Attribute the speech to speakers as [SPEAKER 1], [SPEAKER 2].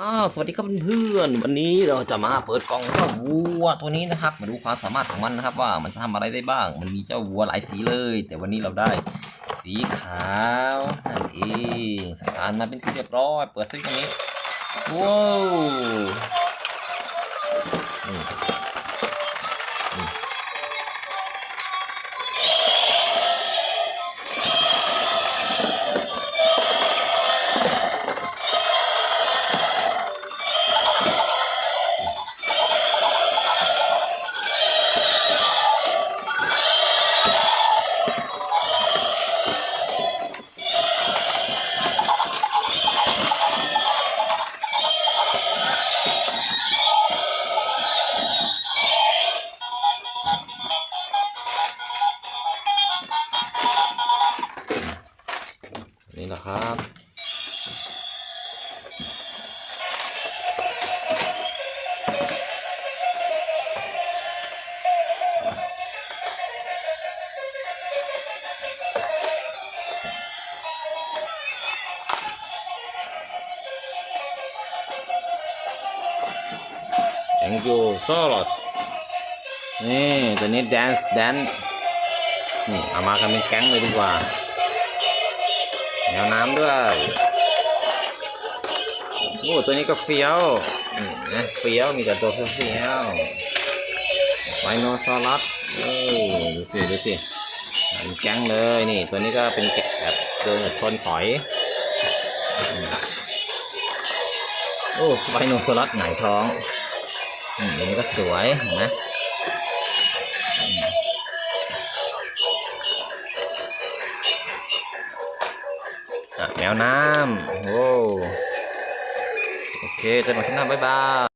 [SPEAKER 1] อ้าสวัสดีครับเพื่อนวันนี้เราจะมาเปิดกล่องเจ้าวัวตัวนี้นะครับ มาดูความสามารถของมันนะครับ ว่ามันจะทำอะไรได้บ้าง มันมีเจ้าวัวหลายสีเลย แต่วันนี้เราได้สีขาวนั่นเองสกการมาเป็นที่เรียบร้อย เปิดซิตรงนี้ว้าว นี่นะครับ thank you solos นี่ตัวนี้ dance dance นี่เอามากันเป็นแก๊งเลยดีกว่า แนวน้ำด้วยโอ้ตัวนี้ก็เฟี้ยวนี่นะเฟี้ยวมีแต่ตัวเฟี้ยวไวโนซอรัสเอ้ยดูสิดูสิเป็นแก๊งเลยนี่ ตัวนี้ก็เป็นแกะแบบเดินชนถอยอืมโอ้ไวโนซอรัสหงายท้องอืมอันนี้ก็สวยนไแมวน้ำโอ้โอเคเจอกันใหม่คลิปหน้าบ๊ายบาย